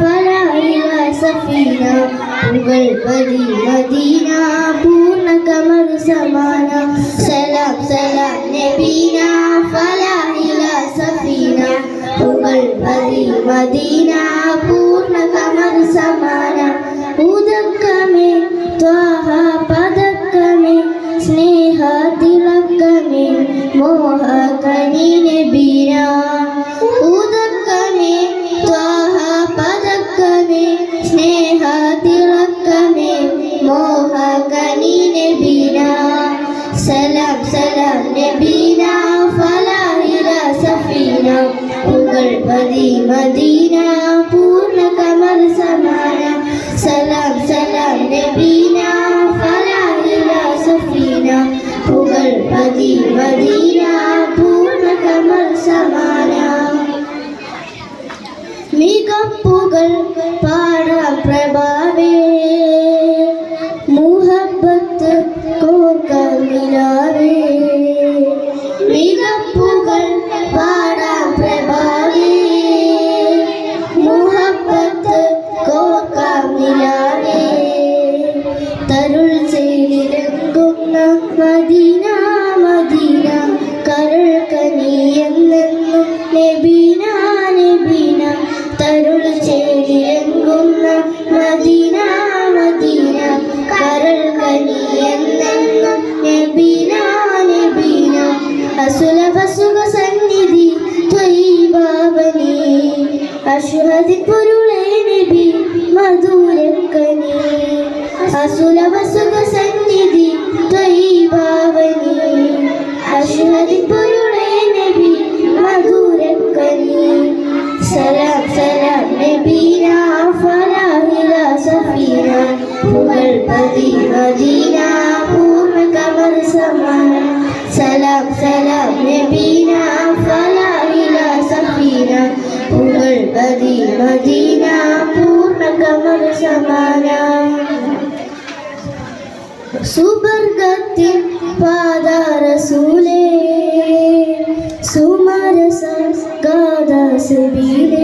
ഫലായില സഫീന. പുകൾ പതി മദീന പൂർണ കമർ സമാന. സലാം സലാം നബീന ഫലായില സഫീന. പുകൾ പതി മദീന പുകൾ മദീന പൂർണ കമൽ സമാന. സലാം സലാം നബീന ഫലാഹില സഫീന. പുകൾ പതി മദീന പൂർണ കമൽ സമാന. മികപ്പുകൾ പാടാം പ്രഭാവേ അശ്വതി പൊരുളേ നബി മധുരക്കനി. അസുലഭ സുഖ സന്നിധി ത്വൈഭാവനീ അശ്വതി പൊരുളേ നബി മധുരക്കനി. സലാം സലാം നബീന ഫലാഹില സഫീന. പുകൾ പതി മദീന പൂർണ കമർ സലാം സലാം നബീന പതി മദീന പൂർണ കമർ സമാന സുബർഗത്തിൻ പാദാരസൂലേ സുമരസ ഗാദാസബീലേ സുബർഗത്തിൻ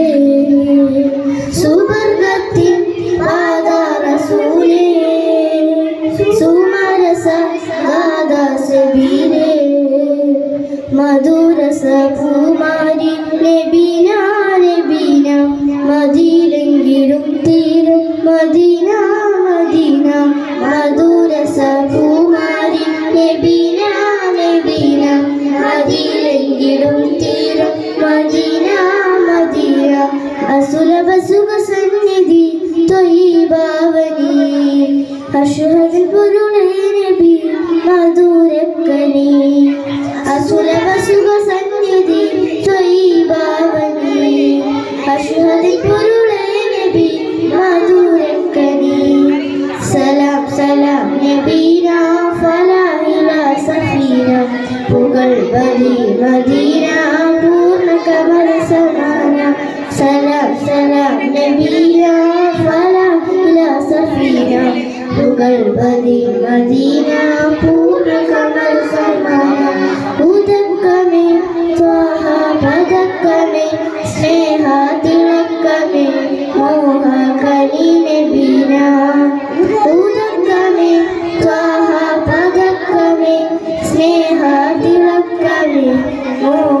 ത്വയിഭാവനീ അഷഹദിൽ പൊരുളേ ബലി മദീന പൂർണ കമൽ സമാന ഉദക്കമേ സ്വാഹ പദക്കമേ സ്നേഹ തിളക്കമേ മോഹ കനി ബീന ഉദക്കമേ സ്വാഹ പദക്കമേ സ്നേഹ തിളക്കമേ മോഹ